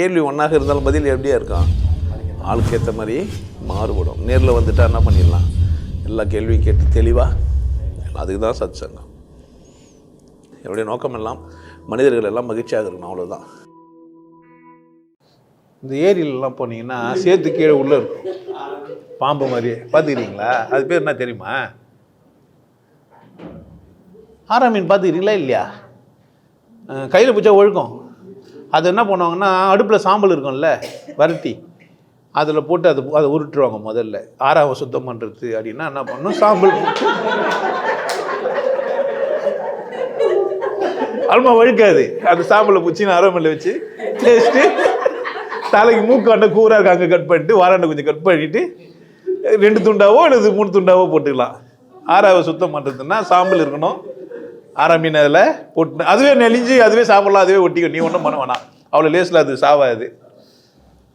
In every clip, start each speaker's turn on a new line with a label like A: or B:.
A: கேள்வி ஒன்றாக இருந்தாலும் பதில் எப்படியா இருக்கும்? ஆளுக்கு ஏற்ற மாதிரி மாறுபடும். நேரில் வந்துட்டா என்ன பண்ணிடலாம்? எல்லா கேள்வியும் கேட்டு தெளிவாக அதுக்கு தான் சத் சங்கம் என்னுடைய நோக்கம் எல்லாம் மனிதர்கள் எல்லாம் மகிழ்ச்சியாக இருக்கணும் அவ்வளோதான் இந்த ஏரியிலலாம் போனீங்கன்னா சேர்த்து கீழே உள்ளே இருக்கும். பாம்பு மாதிரி பார்த்துக்கிறீங்களா? அது பேர் என்ன தெரியுமா? ஆரா மீன் பார்த்துக்கிறீங்களா இல்லையா? கையில் பிடிச்சா ஒழுக்கம். அது என்ன பண்ணுவாங்கன்னா அடுப்பில் சாம்பல் இருக்கும்ல வரட்டி அதில் போட்டு அது அதை உருட்டுருவாங்க முதல்ல. ஆறாவை சுத்தம் பண்ணுறது அப்படின்னா என்ன பண்ணும்? சாம்பல். அல்மா வழுக்காது. அந்த சாம்பலை பிடிச்சி அரைமல்ல வச்சு டேஸ்ட்டு தலைக்கு மூக்காண்ட கூரா அங்கே கட் பண்ணிட்டு வாராண்டை கொஞ்சம் கட் பண்ணிவிட்டு ரெண்டு துண்டாவோ அல்லது மூணு துண்டாவோ போட்டுக்கலாம். ஆறாவை சுத்தம் பண்ணுறதுன்னா சாம்பல் இருக்கணும். ஆரம்பினதில் மீன் அதில் போட்டு அதுவே நெளிஞ்சு அதுவே சாப்பிடலாம் அதுவே ஒட்டிக்கும். நீ ஒன்றும் பண்ண வேணாம். அவ்வளோ லேஸில் அது சாவாது.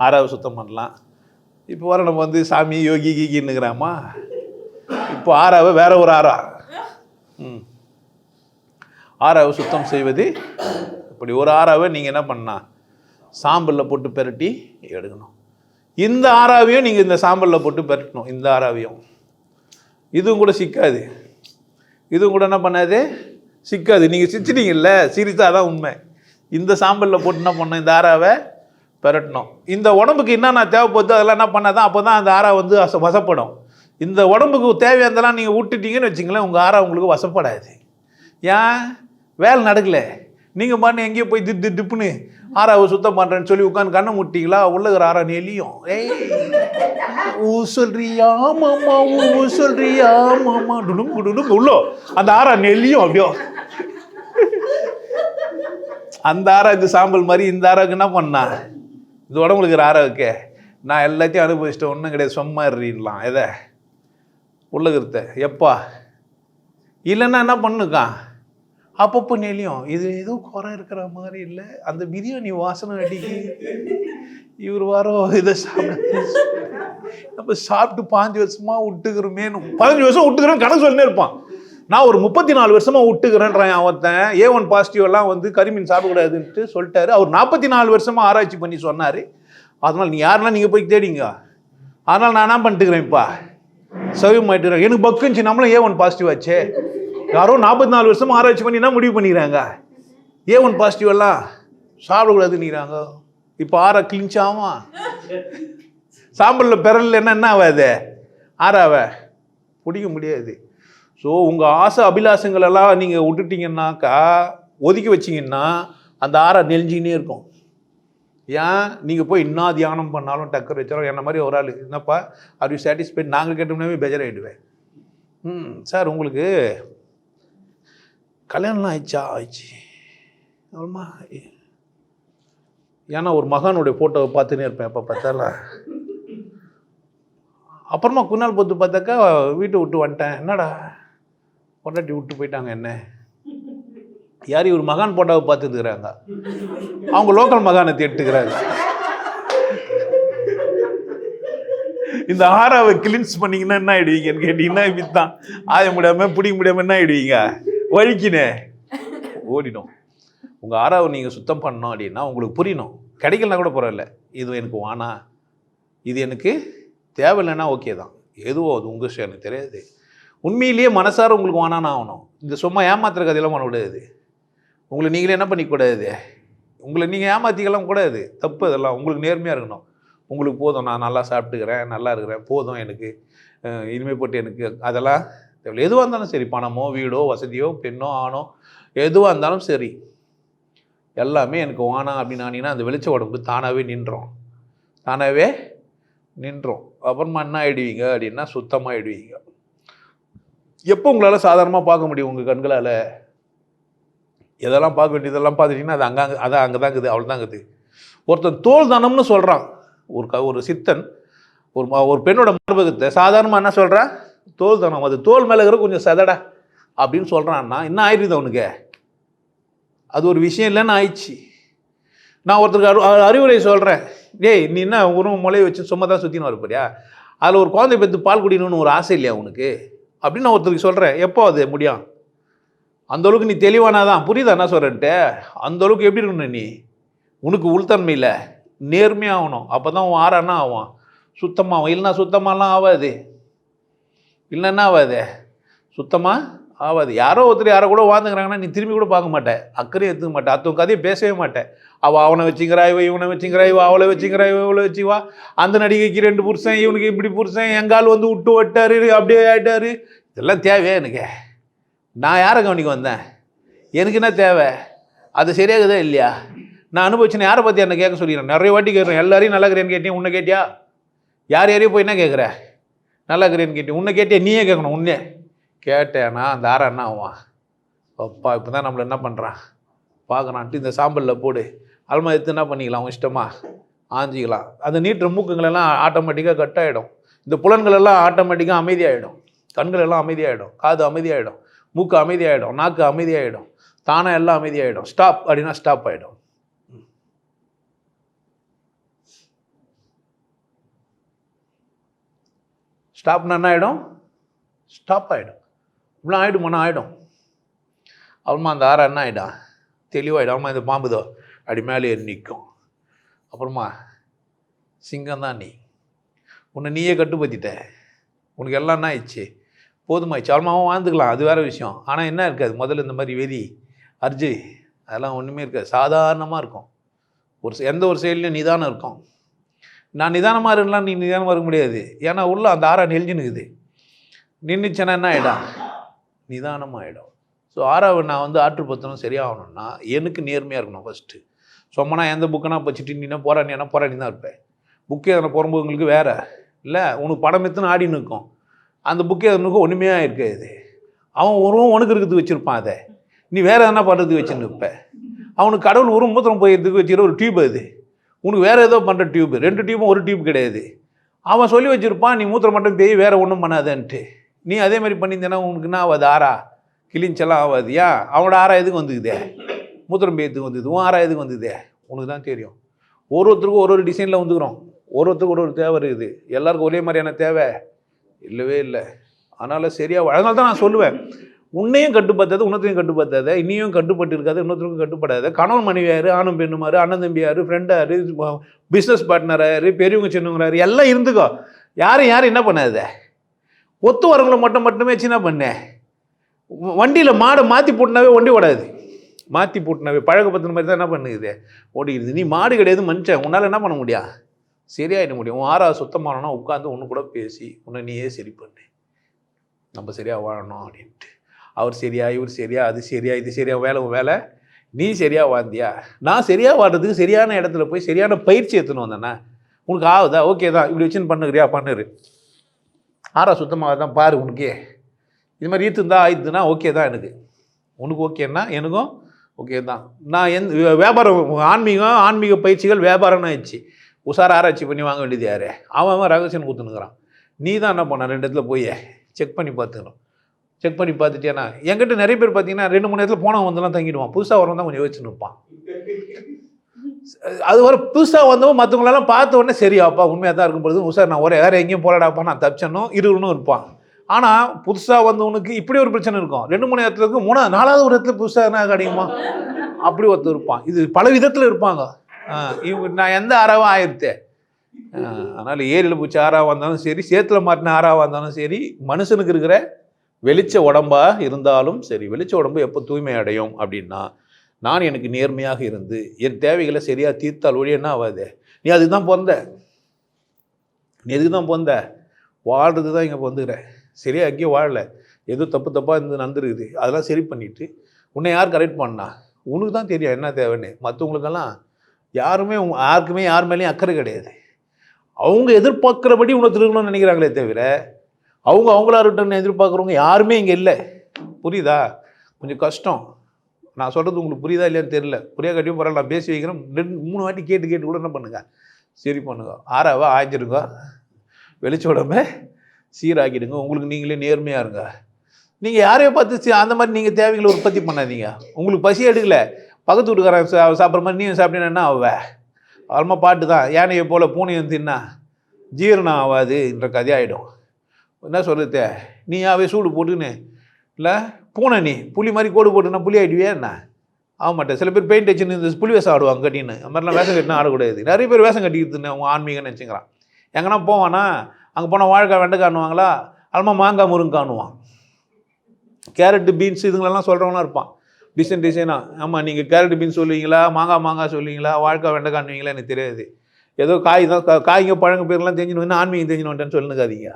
A: ஆறாவை சுத்தம் பண்ணலாம். இப்போ வர நம்ம வந்து சாமி யோகி கீகின்னுக்கிறாமா இப்போ ஆறாவை வேற ஒரு ஆறா? ம். ஆறாவை சுத்தம் செய்வது இப்படி ஒரு ஆறாவை நீங்கள் என்ன பண்ணா? சாம்பலில் போட்டு பெரட்டி எடுக்கணும். இந்த ஆறாவையும் நீங்கள் இந்த சாம்பலில் போட்டு பெரட்டணும் இந்த ஆறாவையும். இதுவும் கூட சிக்காது. இதுவும் கூட என்ன பண்ணாது? சிக்காது. நீங்கள் சிச்சிட்டீங்கல்ல சீரியஸாக தான் உண்மை. இந்த சாம்பலில் போட்டு என்ன பண்ணணும்? இந்த ஆறாவை பெரட்டணும். இந்த உடம்புக்கு என்னென்ன தேவைப்படுது அதெல்லாம் என்ன பண்ணாதான் அப்போ தான் அந்த ஆறா வந்து வச வசப்படும். இந்த உடம்புக்கு தேவையானதெல்லாம் நீங்கள் விட்டுட்டீங்கன்னு வச்சிங்களேன் உங்கள் ஆறா உங்களுக்கு வசப்படாது. ஏன்? வேலை நடக்கலை. நீங்கள் பாட்டு எங்கேயோ போய் திட்டு டிப்புன்னு ஆறாவை சுத்தம் பண்ணுறேன்னு சொல்லி உட்காந்து கண்ணை முட்டிங்களா உள்ளகிற ஆறா நெலியும் ஏய் ஊ சொல்றியா மாமா ஊ சொல்றியா மாமா. டுடும் டுடும் உள்ளோ அந்த ஆறா நெல்லியும் அப்படியோ. அந்த ஆறாவுக்கு சாம்பல் மாதிரி இந்த ஆறாவுக்கு என்ன பண்ணா? இது உடம்புல இருக்கிற ஆறாவுக்கு. நான் எல்லாத்தையும் அனுபவிச்சிட்டேன். ஒன்றும் கிடையாது. சும்மா இருலாம் எதை? உள்ளகிறத எப்பா? இல்லைன்னா என்ன பண்ணுக்கான் அப்பப்போ நெலியும் இது ஏதோ குறை இருக்கிற மாதிரி இல்லை. அந்த பிரியாணி வாசனை அடிக்கி. இவர் வாரம் இதை சாப்பிட. நம்ம சாப்பிட்டு பாஞ்சு வருஷமா விட்டுக்கிறோமேனு பதினஞ்சு வருஷம் விட்டுக்கிறோம் கணக்கு சொல்லினே இருப்பான். நான் ஒரு முப்பத்தி நாலு வருஷமா விட்டுக்கிறேன்றான் ஒருத்தன். ஏ ஒன் பாசிட்டிவ் எல்லாம் வந்து கரிமீன் சாப்பிடக்கூடாதுன்ட்டு சொல்லிட்டாரு. அவர் நாற்பத்தி நாலு வருஷமா ஆராய்ச்சி பண்ணி சொன்னார். அதனால் நீ யாருன்னா நீங்கள் போய் தேடிங்க. அதனால் நான் என்ன பண்ணிட்டுக்கிறேன் இப்போ? ஆகிட்டு எனக்கு பக்குச்சு நம்மளும் ஏ ஒன் பாசிட்டிவ் ஆச்சு. யாரோ நாற்பத்தி நாலு வருஷமா ஆராய்ச்சி பண்ணி என்ன முடிவு பண்ணிக்கிறாங்க? ஏ ஒன் பாசிட்டிவ் எல்லாம் சாப்பிடக்கூடாதுன்னுறாங்க இப்போ ஆற கிழிஞ்சாமா சாம்பலில் பிறல் என்ன என்ன ஆகாது ஆறாவ? பிடிக்க முடியாது. ஸோ உங்கள் ஆசை அபிலாஷங்களெல்லாம் நீங்கள் விட்டுட்டீங்கன்னாக்கா ஒதுக்கி வச்சிங்கன்னா அந்த ஆறை நெஞ்சிக்கினே இருக்கும். ஏன்? நீங்கள் போய் என்ன தியானம் பண்ணாலும் டக்கர் வச்சாலும் என்ன மாதிரி ஒரு ஆள்? என்னப்பா? ஆர் யூ சாட்டிஸ்ஃபைட் நாங்கள் கேட்டோம்னாவே பெஜராயிடுவேன் ம் சார் உங்களுக்கு கல்யாணம்லாம் ஆயிடுச்சா? ஆயிடுச்சு. அவ்வளோமா ஏன்னா ஒரு மகானுடைய ஃபோட்டோவை பார்த்துனே இருப்பேன். அப்போ பார்த்தாலாம் அப்புறமா குன்னால் பொத்து பார்த்தாக்கா வீட்டை விட்டு வந்துட்டேன். என்னடா? பொண்டாட்டி விட்டு போயிட்டாங்க என்ன? யார் இவர் மகான் போட்டாவை பார்த்துருக்குறாங்க அவங்க லோக்கல் மகானை தேட்டுக்கிறாங்க இந்த ஆறாவை கிளின்ஸ் பண்ணீங்கன்னா என்ன ஆயிடுவீங்கன்னு கேட்டீங்கன்னா இப்படித்தான். ஆய முடியாம பிடிக்க முடியாம என்ன ஆயிடுவீங்க? வழிக்கினே ஓடிடும். உங்கள் ஆறாவை நீங்கள் சுத்தம் பண்ணோம் அப்படின்னா உங்களுக்கு புரியணும். கிடைக்கலனா கூட பரவாயில்ல. இது எனக்கு வானா? இது எனக்கு தேவையில்லைன்னா ஓகே தான். எதுவோ அது உங்கள் விஷயம் எனக்கு தெரியாது. உண்மையிலேயே மனசார உங்களுக்கு வேணான்னு ஆகணும். இந்த சும்மா ஏமாத்துற கதையெல்லாம் பண்ணக்கூடாது உங்களை நீங்களே என்ன பண்ணிக்கூடாது உங்களை நீங்கள் ஏமாற்றிக்கலாம் கூடாது தப்பு அதெல்லாம். உங்களுக்கு நேர்மையாக இருக்கணும். உங்களுக்கு போதும். நான் நல்லா சாப்பிட்டுக்கிறேன் நல்லா இருக்கிறேன். போதும் எனக்கு. இனிமைப்பட்டு இனிமே போட்டு எனக்கு. அதெல்லாம் எதுவாக இருந்தாலும் சரி. பணமோ வீடோ வசதியோ பெண்ணோ ஆணோ எதுவாக இருந்தாலும் சரி. எல்லாமே எனக்கு வானா அப்படின்னு அந்த வெளிச்ச உடம்பு தானாகவே நின்றோம். தானாகவே நின்றோம். அப்புறமா என்ன ஆகிடுவீங்க அப்படின்னா சுத்தமாக ஆகிடுவீங்க எப்போ உங்களால் சாதாரணமாக பார்க்க முடியும் உங்கள் கண்களால்? எதெல்லாம் பார்க்க வேண்டியதெல்லாம் பார்த்துட்டிங்கன்னா அது அங்கே அதான் அங்கே தான் இருக்குது அவ்வளோ தான் இருக்குது. ஒருத்தன் தோல் தானம்னு சொல்கிறான் ஒரு க ஒரு சித்தன் ஒரு ஒரு பெண்ணோட மார்பகத்தை சாதாரணமாக என்ன சொல்கிறான் தோல் தானம். அது தோல் மேலே இருக்கிற கொஞ்சம் சதடா அப்படின்னு சொல்கிறான்னா என்ன ஆயிடுது அவனுக்கு? அது ஒரு விஷயம் இல்லைன்னு ஆயிடுச்சு. நான் ஒருத்தருக்கு அரு அறிவுரை சொல்கிறேன் டேய் நீ என்ன உருவம் முளைய வச்சு சும்மா தான் சுற்றின்னு வரப்படியா அதில் ஒரு குழந்தை பெற்று பால் குடிக்கணும்னு ஒரு ஆசை இல்லையா உனக்கு? அப்படின்னு நான் ஒருத்தருக்கு சொல்கிறேன் எப்போ அது முடியும்? அந்த அளவுக்கு நீ தெளிவானாதான். புரியுதா என்ன சொல்கிறேன்ட்டு அந்த அளவுக்கு எப்படி இருக்கணும் நீ? உனக்கு உள்தன்மை இல்லை. நேர்மையாகணும் அப்போ தான் உன் ஆறானா ஆவான் சுத்தமாகும் இல்லைன்னா சுத்தமாலாம் ஆகாது. இல்லைன்னா ஆகாது? சுத்தமாக ஆகாது யாரோ ஒருத்தர் யாரோ கூட வாழ்ந்துக்கிறாங்கன்னா நீ திரும்பி கூட பார்க்க மாட்டேன் அக்கறையும் எடுத்துக்க மாட்டேன் அத்தவங்க கதையை பேசவே மாட்டேன் அவள் அவனை வச்சுக்கிறா இவ இவனை வச்சுக்கிறா இவ அவளை வச்சுக்கிறா இவ இவளை வச்சுவா அந்த நடிகைக்கு ரெண்டு புருஷன் இவனுக்கு இப்படி புருஷன் எங்கால் வந்து விட்டு விட்டாரு அப்படியே ஆகிட்டாரு இதெல்லாம் தேவையா எனக்கு? நான் யாரை கவனிக்க வந்தேன்? எனக்கு என்ன தேவை? அது சரியாகுதா இல்லையா? நான் அனுபவிச்சேன் யாரை பற்றி என்ன கேட்க சொல்லிடுறேன் நிறைய வாட்டி கேட்குறேன். எல்லாரையும் நல்லா இருக்கிறேன்னு கேட்டேன். உன்னை கேட்டியா? யார் யாரையும் போய் என்ன கேட்குற? நல்லா இருக்கிறேன்னு கேட்டேன். உன்னை கேட்டியா நீயே கேட்கணும் உன்னே. கேட்டேன்னா அந்த ஆற என்ன ஆவான் அப்பா இப்போ தான் நம்மளை என்ன பண்ணுறான் பார்க்குறான்ட்டு இந்த சாம்பலில் போடு. அல்மா எடுத்து என்ன பண்ணிக்கலாம்? அவன் இஷ்டமாக ஆஞ்சிக்கலாம். அந்த நீட்டுற மூக்குங்களெல்லாம் ஆட்டோமேட்டிக்காக கட் ஆகிடும் இந்த புலன்கள் எல்லாம் ஆட்டோமேட்டிக்காக அமைதியாகிடும் கண்கள் எல்லாம் அமைதியாகிடும் காது அமைதியாகிடும் மூக்கு அமைதியாகிடும் நாக்கு அமைதியாகிடும் தானாக எல்லாம் அமைதியாகிடும் ஸ்டாப் அப்படின்னா ஸ்டாப் ஆகிடும் ஸ்டாப்னா என்ன ஆகிடும் ஸ்டாப் ஆகிடும் இவ்வளோ ஆகிடும் மனம் ஆகிடும் அப்புறமா அந்த ஆறை என்ன ஆகிடும் தெளிவாகிடும் அப்புறமா இந்த பாம்புதோ அப்படி மேலே ஏறி நிற்கும். அப்புறமா சிங்கம் தான் நீ. உன்னை நீயே கட்டுப்படுத்திட்ட. உனக்கு எல்லாம் என்ன ஆயிடுச்சு? போதுமாயிடுச்சு. அப்புறமாவும் வாழ்ந்துக்கலாம். அது வேறு விஷயம். ஆனால் என்ன இருக்காது? முதல்ல இந்த மாதிரி வெறி அர்ஜி அதெல்லாம் ஒன்றுமே இருக்காது. சாதாரணமாக இருக்கும். ஒரு எந்த ஒரு செயல்லையும் நிதானம் இருக்கும். நான் நிதானமாக இருக்கலாம் நீ நிதானமாக இருக்க முடியாது. ஏன்னா உள்ள அந்த ஆறா நெளிஞ்சுன்னுக்குது நின்றுச்சேன்னா என்ன ஆகிடும் நிதானமாக ஆகிடும் ஸோ ஆறாவது நான் வந்து ஆற்றுப்பத்தனம் சரியாகணும்னா எனக்கு நேர்மையாக இருக்கணும் ஃபஸ்ட்டு சொம்மனா எந்த புக்குனா பச்சிட்டு நீனா போராடினா போராடி தான் இருப்பேன். புக்கு எதனா புறம்போங்களுக்கு வேற. இல்லை உனக்கு படம் எத்தனை ஆடி நிற்கும் அந்த புக்கு எதனுக்கும் ஒன்றுமே இருக்காது அவன் உருவம் உனக்கு இருக்கிறதுக்கு வச்சுருப்பான் அதை. நீ வேறு எதனா பண்ணுறதுக்கு வச்சுன்னு இருப்ப. அவனுக்கு கடவுள் உருவம் மூத்திரம் போயிறதுக்கு வச்சுக்கிற ஒரு டியூப் அது. உனக்கு வேறு ஏதோ பண்ணுற டியூப் ரெண்டு டியூப்பும் ஒரு டியூப் கிடையாது. அவன் சொல்லி வச்சுருப்பான் நீ மூத்திரம் மட்டும் பேய் வேறு ஒன்றும் பண்ணாதன்ட்டு. நீ அதே மாதிரி பண்ணியிருந்தேன்னா உனக்கு என்ன ஆகாது ஆறா? கிழிஞ்செல்லாம் ஆகாதியா அவனோட ஆறா எதுக்கு வந்துக்குதே மூத்திரம் பேயத்துக்கு வந்தது? உன் ஆறா எதுக்கு வந்ததே? உனக்கு தான் தெரியும். ஒரு ஒருத்தருக்கும் ஒரு ஒரு டிசைனில் வந்துக்கிறோம். ஒரு ஒருத்தருக்கு ஒரு ஒரு தேவை இருக்குது. எல்லாருக்கும் ஒரே மாதிரியான தேவை? இல்லவே இல்லை. அதனால் சரியாக அதனால தான் நான் சொல்லுவேன். உன்னையும் கட்டுப்படுத்தாத உன்னத்தையும் கட்டுப்படுத்தாத இன்னையும் கட்டுப்பட்டு இருக்காது இன்னொருத்தருக்கும் கட்டுப்படாத. கணவன் மனைவியாரு ஆணும் பெண்ணுமாரு அண்ணன் தம்பியாரு ஃப்ரெண்டாரு பிஸ்னஸ் பார்ட்னராரு பெரியவங்க சின்னவங்களாரு எல்லாம் இருந்துக்கோ. யாரும் யாரும் என்ன பண்ணாத? ஒத்து வரவங்களை மட்டும் மட்டுமே சின்ன பண்ண. வண்டியில் மாடை மாற்றி போட்டுனாவே வண்டி ஓடாது. மாற்றி போட்டுனாவே பழக பத்தின மாதிரி தான் என்ன பண்ணுது ஓடிக்கிது நீ மாடு கிடையாது மனுஷன். உன்னால் என்ன பண்ண முடியும் சரியாயிட முடியும். உன் ஆறா சுத்தமானோன்னா உட்காந்து ஒன்று கூட பேசி உன்னை நீயே சரி பண்ணு. நம்ம சரியாக வாழணும் அப்படின்ட்டு. அவர் சரியா இவர் சரியா அது சரியா இது சரியா வேலை உன் வேலை. நீ சரியாக வாழ்ந்தியா? நான் சரியாக வாழ்றதுக்கு சரியான இடத்துல போய் சரியான பயிற்சி எடுத்துன்னு வந்தேண்ணே உனக்கு ஆகுதா? ஓகே தான் இப்படி வச்சுன்னு பண்ணுகிறியா? பண்ணுரு. ஆறா சுத்தமாக தான் பாரு உனக்கே. இது மாதிரி ஈத்துந்தா ஆயிடுதுன்னா ஓகே தான் எனக்கு. உனக்கு ஓகேன்னா எனக்கும் ஓகே தான். நான் எந்த வியாபாரம் ஆன்மீகம் ஆன்மீக பயிற்சிகள் வியாபாரம்னு ஆயிடுச்சு. உஷார ஆராய்ச்சி பண்ணி வாங்க வேண்டியது யாரு? அவன் அவன் ரகசியம் கொடுத்துனுக்குறான். நீ தான் என்ன பண்ண? ரெண்டு இடத்துல போய் செக் பண்ணி பார்த்துக்கணும். செக் பண்ணி பார்த்துட்டேன்னா என்கிட்ட நிறைய பேர் பார்த்தீங்கன்னா ரெண்டு மூணு இடத்துல போனவன் வந்தெல்லாம் தங்கிடுவான். புதுசாக வரவன் தான் கொஞ்சம் யோசிச்சு நிற்பான் அது வர புதுசாக வந்தவன் மற்றவங்களெல்லாம் பார்த்த உடனே சரியாப்பா உண்மையாக தான் இருக்கும் பொழுது. உஷார் நான் ஒரே வேறு எங்கேயும் போராடாப்பா நான் தப்பிச்சனும் இருவனும் இருப்பான். ஆனால் புதுசாக வந்தவனுக்கு இப்படி ஒரு பிரச்சனை இருக்கும். ரெண்டு மூணு இடத்துல இருக்கும் மூணாவது நாலாவது ஒரு இடத்துல புதுசாக என்ன கிடைக்குமா அப்படி ஒருத்தர் இருப்பான். இது பல விதத்தில் இருப்பாங்க. இவங்க நான் எந்த ஆறாவும் ஆயிருத்தேன் அதனால் ஏரியில் பூச்சி ஆறாக வந்தாலும் சரி சேத்துல மாட்டின ஆறாக வந்தாலும் சரி மனுஷனுக்கு இருக்கிற வெளிச்ச உடம்பாக இருந்தாலும் சரி வெளிச்ச உடம்பு எப்போ தூய்மை அடையும் அப்படின்னா நான் எனக்கு நேர்மையாக இருந்து என் தேவைகளை சரியாக தீர்த்தால் ஒழி என்ன ஆகாது நீ அதுக்கு தான் பிறந்த நீ எதுக்கு தான் பிறந்த வாழ்றது தான் இங்கே பிறந்துக்கிற சரியா அங்கேயும் வாழலை. ஏதோ தப்பு தப்பாக இருந்து நடந்துருக்குது. அதெல்லாம் சரி பண்ணிவிட்டு உன்னை யார் கரெக்ட் பண்ணா? உனக்கு தான் தெரியும் என்ன தேவைன்னு. மற்றவங்களுக்கெல்லாம் யாருமே யாருக்குமே யார் மேலேயும் அக்கறை கிடையாது. அவங்க எதிர்பார்க்குறபடி உனக்கு திருக்கணும்னு நினைக்கிறாங்களே தவிர அவங்க அவங்களா இருக்கட்டும்னு எதிர்பார்க்குறவங்க யாருமே இங்கே இல்லை. புரியுதா? கொஞ்சம் கஷ்டம். நான் சொல்கிறது உங்களுக்கு புரியுதா இல்லையான்னு தெரியல. புரியா கட்டியும் பரவாயில்ல நான் பேசி வைக்கிறேன். ரெண்டு மூணு வாட்டி கேட்டு கேட்டு கூட என்ன பண்ணுங்க? சரி பண்ணுங்க. ஆறாவா ஆய்ஞ்சிருங்க வெளிச்ச உடம்பு சீராக்கிடுங்க. உங்களுக்கு நீங்களே நேர்மையாக இருங்க. நீங்கள் யாரையோ பார்த்து அந்த மாதிரி நீங்கள் தேவைகளை உற்பத்தி பண்ணாதீங்க. உங்களுக்கு பசி எடுக்கல. பக்கத்து வீட்டுக்காரன் சா சாப்பிட்ற மாதிரி நீயும் சாப்பிட்டீங்கன்னா என்ன ஆவ? ஆல்மா பாட்டு தான். யானையை போல் பூனையும் தின்னா ஜீரணம் ஆகாதுன்ற கதையாயிடும். என்ன சொல்கிறது நீயாவே சூடு போட்டுன்னு இல்லை பூனை நீ? புளி மாதிரி கோடு போட்டுனா புளி ஆகிடுவியா என்ன? ஆக மாட்டேன் சில பேர் பெயிண்ட் அடிச்சுன்னு இந்த புளி வேஷம் ஆடுவாங்க கட்டின்னு. அந்த மாதிரிலாம் வேஷம் கட்டினா ஆடக்கூடாது. நிறைய பேர் வேஷம் கட்டிக்கிட்டு அவங்க ஆன்மீகம்னு நினச்சிக்கிறான். எங்கன்னா போவானா அங்கே போனால் வாழைக்காய் வெண்டைக்காணுவாங்களா அல்மா மாங்காய் முருங்காணுவான் கேரட்டு பீன்ஸ் இதுங்களெல்லாம் சொல்கிறவங்களாம் இருப்பான். டிசைன் டிசைனாக ஆமாம் நீங்கள் கேரட் பீன்ஸ் சொல்லுவீங்களா? மாங்காய் மாங்காய் சொல்லுவீங்களா? வாழைக்காய் வெண்டைக்காணுவீங்களா எனக்கு தெரியாது. ஏதோ காய் தான் காய்ங்க பழங்க பேர்லாம் தெரிஞ்சுன்னு வந்து ஆன்மீகம் தெரிஞ்சுன்னு வந்துட்டேன்னு சொல்லுங்காதீங்க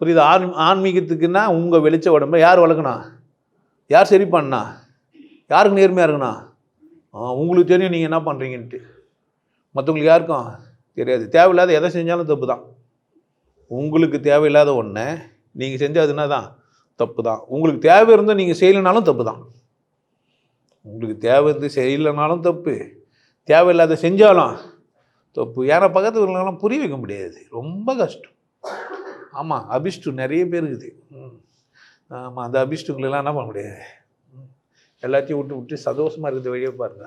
A: புரியுது? ஆன் ஆன்மீகத்துக்குன்னா உங்கள் வெளிச்ச உடம்ப யார் வளர்க்கணும்? யார் சரி பண்ணா? யாருக்கு நேர்மையாக இருக்குண்ணா? உங்களுக்கு தெரியும் நீங்கள் என்ன பண்ணுறீங்கன்ட்டு மற்றவங்களுக்கு யாருக்கும் தெரியாது. தேவையில்லாத எதை செஞ்சாலும் தப்பு தான் உங்களுக்கு தேவையில்லாத ஒன்றை நீங்கள் செஞ்சால் என்ன தான் தப்பு தான் உங்களுக்கு தேவை இருந்தால் நீங்கள் செய்யலைனாலும் தப்பு தான் உங்களுக்கு தேவை இருந்து செய்யலைனாலும் தப்பு. தேவையில்லாத செஞ்சாலும் தப்பு. ஏன்னா பக்கத்து உள்ளவங்களாம் புரிய வைக்க முடியாது. ரொம்ப கஷ்டம். ஆமாம் அபிஷ்டு நிறைய பேர் இருக்குது. ம். ஆமாம் அந்த அபிஷ்டுங்களெல்லாம் என்ன பண்ண முடியாது எல்லாத்தையும் விட்டு விட்டு சந்தோஷமாக இருக்கிற வழியே பாருங்க.